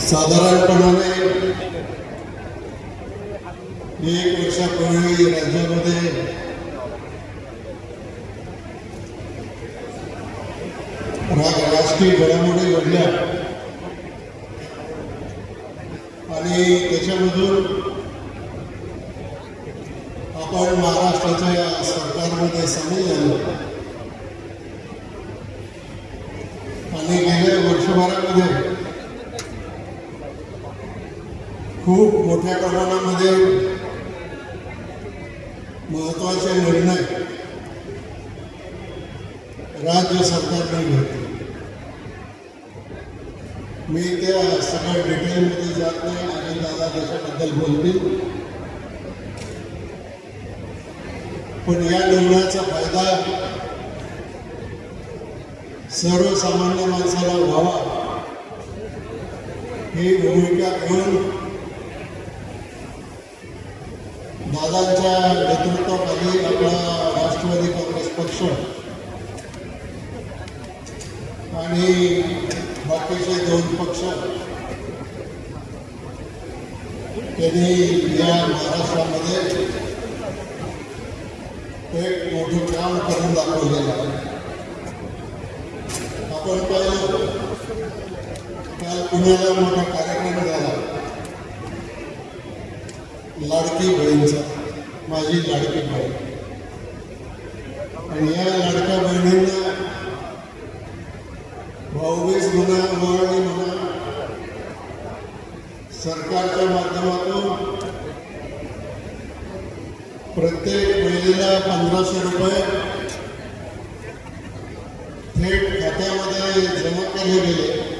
साधारणपणाने एक वर्षापूर्वी राज्यामध्ये राजकीय घडामोडी घडल्या. आणि त्याच्यामधून आपण महाराष्ट्राच्या या सरकारमध्ये सामील झालो. आणि गेल्या वर्षभरामध्ये खूप मोठ्या प्रमाणामध्ये महत्त्वाचे निर्णय राज्य सरकारने घेतले. मी त्या सगळ्या डिटेलमध्ये जात नाही आणि दादा त्याच्याबद्दल बोलतील. पण या निर्णयाचा फायदा सर्वसामान्य माणसाला व्हावा ही भूमिका घेऊन दादांच्या नेतृत्वाखाली आपला राष्ट्रवादी काँग्रेस पक्ष आणि बाकीचे दोन पक्ष त्यांनी या महाराष्ट्रामध्ये एक मोठं काम करून दाखवलेलं आहे. आपण पाहिलं काल पुण्याला मोठा कार्यक्रम झाला लाडकी बहिणीचा माझी लाडकी बहीण आणि या लाडक्या बहिणींना भाऊबीज म्हणा ओवाळणी म्हणा सरकारच्या माध्यमातून प्रत्येक महिलेला पंधराशे रुपये थेट खात्यामध्ये जमा केले गेले.